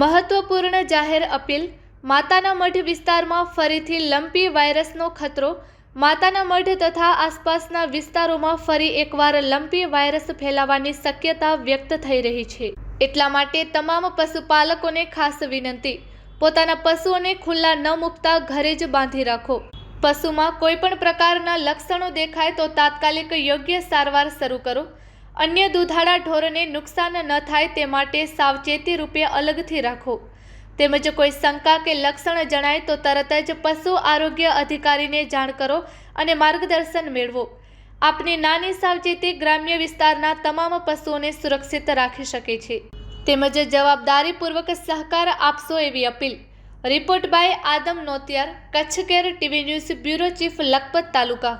મહત્વપૂર્ણ જાહેર અપીલ, માતાના મઢ વિસ્તારમાં ફરીથી લંપી વાયરસનો ખતરો. માતાના મઢ તથા આસપાસના વિસ્તારોમાં ફરી એકવાર લંપી વાયરસ ફેલાવાની શક્યતા વ્યક્ત થઈ રહી છે. એટલા માટે તમામ પશુપાલકોને ખાસ વિનંતી, પોતાના પશુઓને ખુલ્લા ન મૂકતા ઘરે જ બાંધી રાખો. પશુમાં કોઈ પણ પ્રકારના લક્ષણો દેખાય તો તાત્કાલિક યોગ્ય સારવાર શરૂ કરો. અન્ય દૂધાળા ઢોરને નુકસાન ન થાય તે માટે સાવચેતી રૂપે અલગથી રાખો. તેમજ કોઈ શંકા કે લક્ષણ જણાય તો તરત જ પશુ આરોગ્ય અધિકારીને જાણ કરો અને માર્ગદર્શન મેળવો. આપની નાની સાવચેતી ગ્રામ્ય વિસ્તારના તમામ પશુઓને સુરક્ષિત રાખી શકે છે. તેમજ જવાબદારીપૂર્વક સહકાર આપશો એવી appeal. Report by Adam Notiyar, Kutch care TV news bureau chief Lakhpat taluka.